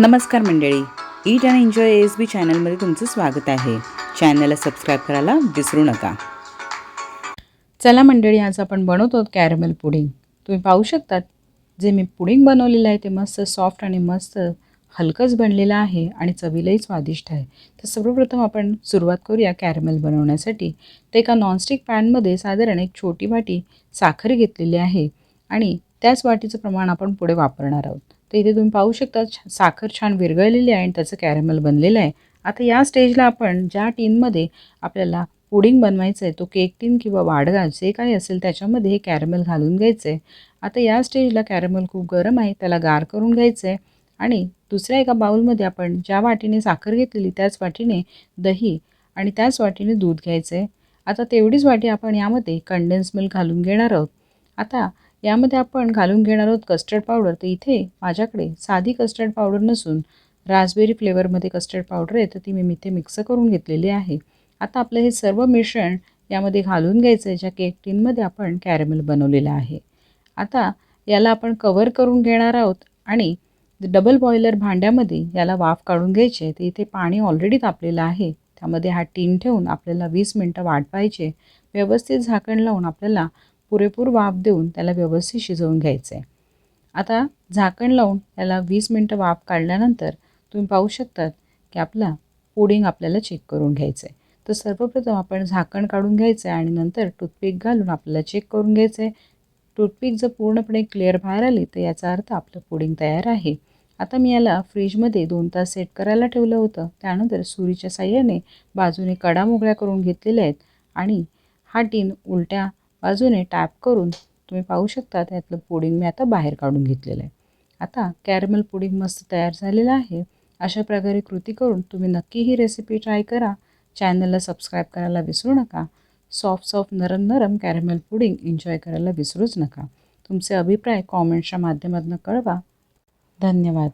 नमस्कार मंडळी. Eat and enjoy S B चॅनलमध्ये तुमचं स्वागत आहे. चॅनलला सबस्क्राईब करायला विसरू नका. चला मंडळी आज आपण बनवतो कॅरमेल पुडिंग. तुम्ही पाहू शकतात जे मी पुडिंग बनवलेलं आहे ते मस्त सॉफ्ट आणि मस्त हलकंच बनलेलं आहे आणि चवीलाही स्वादिष्ट आहे. तर सर्वप्रथम आपण सुरुवात करूया कॅरमेल बनवण्यासाठी. ते एका नॉनस्टिक पॅनमध्ये साधारण एक छोटी वाटी साखर घेतलेली आहे आणि त्याच वाटीचं प्रमाण आपण पुढे वापरणार आहोत. तर इथे तुम्ही पाहू शकता छ- साखर छान विरघळलेली आहे आणि त्याचं कॅरेमल बनलेलं आहे. आता या स्टेजला आपण ज्या टीनमध्ये आपल्याला पुडिंग बनवायचं आहे तो केक टीन किंवा वाडगा जे काही असेल त्याच्यामध्ये हे कॅरेमल घालून घ्यायचं आहे आता या स्टेजला कॅरेमल खूप गरम आहे त्याला गार करून घ्यायचं आहे आणि दुसऱ्या एका बाउलमध्ये आपण ज्या वाटीने साखर घेतलेली त्याच वाटीने दही आणि त्याच वाटीने दूध घ्यायचं आहे आता तेवढीच वाटी आपण यामध्ये कंडेन्स मिल्क घालून घेणार आहोत. आता यामध्ये आपण घालून घेणार आहोत कस्टर्ड पावडर तर इथे माझ्याकडे साधी कस्टर्ड पावडर नसून रासबेरी फ्लेवरमध्ये कस्टर्ड पावडर आहे. तर ती मी इथे मिक्स करून घेतलेली आहे. आता आपलं हे सर्व मिश्रण यामध्ये घालून घ्यायचं आहे ज्या केक टीनमध्ये आपण कॅरेमेल बनवलेलं आहे. आता याला आपण कवर करून घेणार आहोत आणि डबल बॉयलर भांड्यामध्ये याला वाफ काढून घ्यायचे आहे. तर इथे पाणी ऑलरेडी तापलेलं आहे. त्यामध्ये हा टीन ठेवून आपल्याला वीस मिनटं वाट पाहिजे व्यवस्थित झाकण लावून आपल्याला पुरेपूर वाफ देऊन त्याला व्यवस्थित शिजवून घ्यायचं आहे आता झाकण लावून त्याला वीस मिनटं वाफ काढल्यानंतर तुम्ही पाहू शकतात की आपला पुडिंग आपल्याला चेक करून घ्यायचं आहे तर सर्वप्रथम आपण झाकण काढून घ्यायचं आहे आणि नंतर टूथपिक घालून आपल्याला चेक करून घ्यायचं आहे टूथपिक जर पूर्णपणे क्लिअर बाहेर आली तर याचा अर्थ आपलं पुडिंग तयार आहे. आता मी याला फ्रीजमध्ये दोन तास सेट करायला ठेवलं होतं. त्यानंतर सुरीच्या साह्याने बाजूने कडा मोकळ्या करून घेतलेल्या आहेत आणि हा टीन उलट्या बाजूने टॅप करून तुम्ही पाहू शकता त्यातलं पुडिंग मी आता बाहेर काढून घेतलेलं आहे. आता कॅरमल पुडिंग मस्त तयार झालेलं आहे. अशा प्रकारे कृती करून तुम्ही नक्की ही रेसिपी ट्राय करा. चॅनलला सबस्क्राईब करायला विसरू नका. सॉफ्ट सॉफ्ट नरम नरम कॅरमेल पुडिंग एन्जॉय करायला विसरूच नका. तुमचे अभिप्राय कॉमेंट्सच्या माध्यमातून कळवा. धन्यवाद.